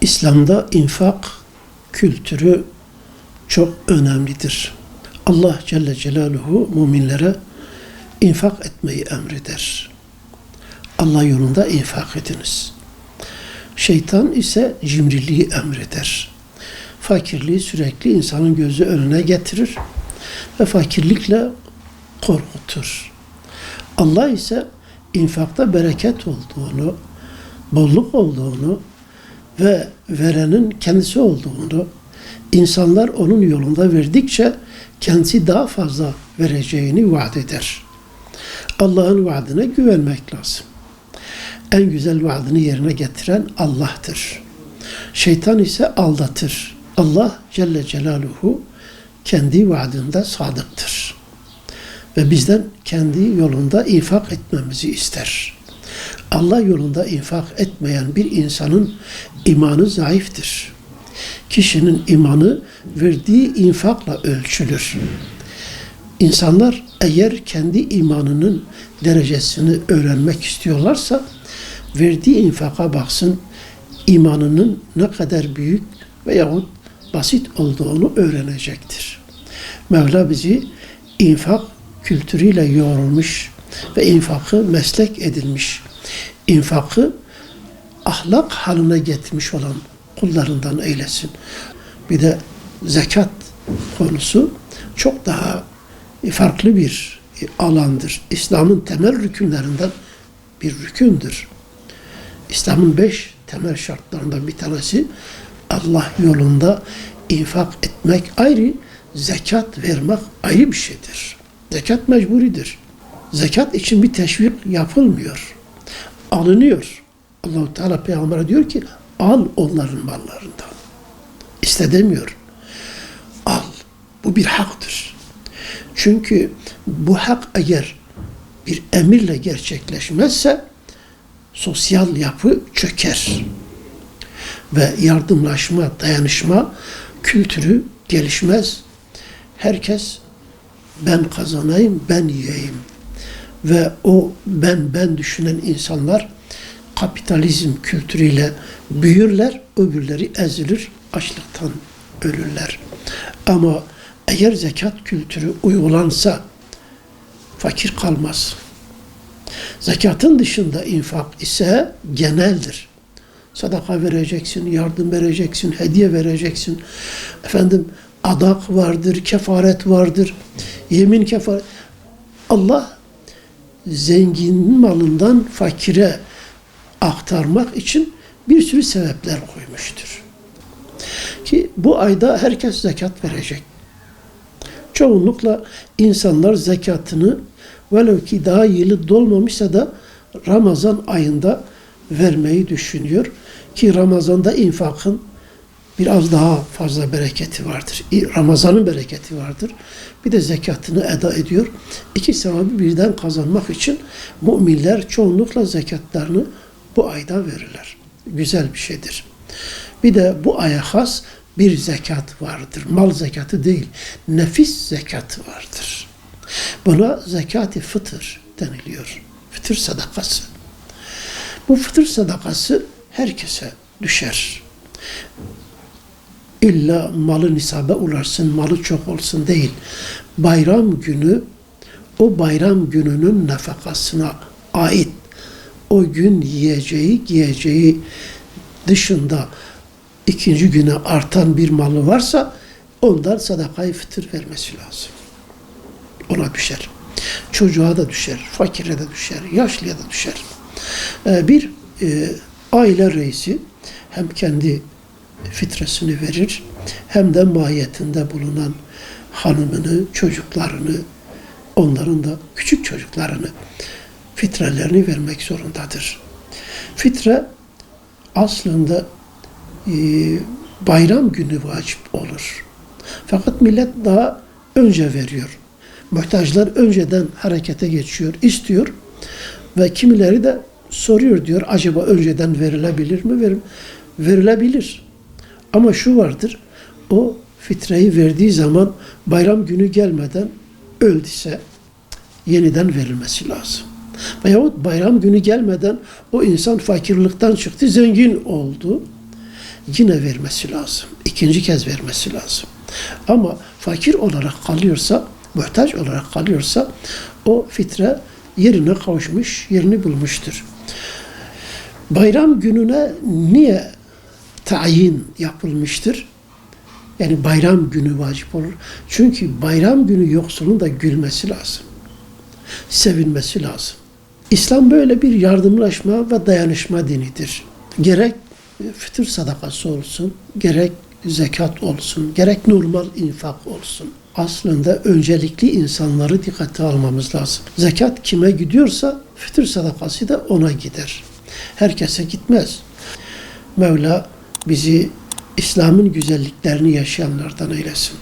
İslam'da infak kültürü çok önemlidir. Allah Celle Celaluhu müminlere infak etmeyi emreder. Allah yolunda infak ediniz. Şeytan ise cimriliği emreder. Fakirliği sürekli insanın gözü önüne getirir ve fakirlikle korkutur. Allah ise infakta bereket olduğunu, bolluk olduğunu ve verenin kendisi olduğunu, insanlar onun yolunda verdikçe kendisi daha fazla vereceğini vaat eder. Allah'ın vaadine güvenmek lazım. En güzel vaadini yerine getiren Allah'tır. Şeytan ise aldatır. Allah Celle Celaluhu kendi vaadinde sadıktır. Ve bizden kendi yolunda infak etmemizi ister. Allah yolunda infak etmeyen bir insanın imanı zayıftır. Kişinin imanı verdiği infakla ölçülür. İnsanlar eğer kendi imanının derecesini öğrenmek istiyorlarsa verdiği infaka baksın imanının ne kadar büyük veyahut basit olduğunu öğrenecektir. Mevla bizi infak kültürüyle yoğrulmuş ve infakı meslek edilmiş, infakı ahlak haline getirmiş olan kullarından eylesin. Bir de zekat konusu çok daha farklı bir alandır. İslam'ın temel rükünlerinden bir rükündür. İslam'ın beş temel şartlarından bir tanesi Allah yolunda infak etmek ayrı, zekat vermek ayrı bir şeydir. Zekat mecburidir. Zekat için bir teşvik yapılmıyor. Alınıyor. Allahu Teala peygambere diyor ki al onların mallarından. İste demiyor. Al. Bu bir haktır. Çünkü bu hak eğer bir emirle gerçekleşmezse sosyal yapı çöker. Ve yardımlaşma, dayanışma kültürü gelişmez. Herkes ben kazanayım, ben yiyeyim. Ve o ben ben düşünen insanlar kapitalizm kültürüyle büyürler, öbürleri ezilir, açlıktan ölürler. Ama eğer zekat kültürü uygulansa fakir kalmaz. Zekatın dışında infak ise geneldir. Sadaka vereceksin, yardım vereceksin, hediye vereceksin. Efendim adak vardır, kefaret vardır, yemin kefaret. Allah zenginin malından fakire aktarmak için bir sürü sebepler koymuştur. Ki bu ayda herkes zekat verecek. Çoğunlukla insanlar zekatını velev ki daha yılı dolmamışsa da Ramazan ayında vermeyi düşünüyor. Ki Ramazan'da infakın biraz daha fazla bereketi vardır. Ramazan'ın bereketi vardır. Bir de zekatını eda ediyor. İki sevabı birden kazanmak için müminler çoğunlukla zekatlarını bu ayda verirler. Güzel bir şeydir. Bir de bu aya has bir zekat vardır. Mal zekatı değil, nefis zekatı vardır. Buna zekat-ı fıtır deniliyor. Fıtır sadakası. Bu fıtır sadakası herkese düşer. İlla malı nisabe ulaşsın, malı çok olsun değil. Bayram günü o bayram gününün nafakasına ait o gün yiyeceği, giyeceği dışında ikinci güne artan bir malı varsa ondan sadakayı fıtır vermesi lazım. Ona düşer. Çocuğa da düşer, fakire de düşer, yaşlıya da düşer. Ee, bir e, aile reisi hem kendi fitresini verir hem de mahiyetinde bulunan hanımını, çocuklarını, onların da küçük çocuklarını fitrelerini vermek zorundadır. Fitre aslında e, bayram günü vacip olur. Fakat millet daha önce veriyor. Muhtaçlar önceden harekete geçiyor, istiyor ve kimileri de soruyor diyor acaba önceden verilebilir mi? Ver, verilebilir. Ama şu vardır, o fitreyi verdiği zaman bayram günü gelmeden öldüyse yeniden verilmesi lazım. Veyahut bayram günü gelmeden o insan fakirlikten çıktı, zengin oldu. yine vermesi lazım. İkinci kez vermesi lazım. Ama fakir olarak kalıyorsa, muhtaç olarak kalıyorsa o fitre yerine kavuşmuş, yerini bulmuştur. Bayram gününe niye tayin yapılmıştır? Yani bayram günü vacip olur. Çünkü bayram günü yoksulun da gülmesi lazım. Sevinmesi lazım. İslam böyle bir yardımlaşma ve dayanışma dinidir. Gerek fıtır sadakası olsun, gerek zekat olsun, gerek normal infak olsun. Aslında öncelikli insanları dikkate almamız lazım. Zekat kime gidiyorsa fıtır sadakası da ona gider. Herkese gitmez. Mevla bizi İslam'ın güzelliklerini yaşayanlardan eylesin.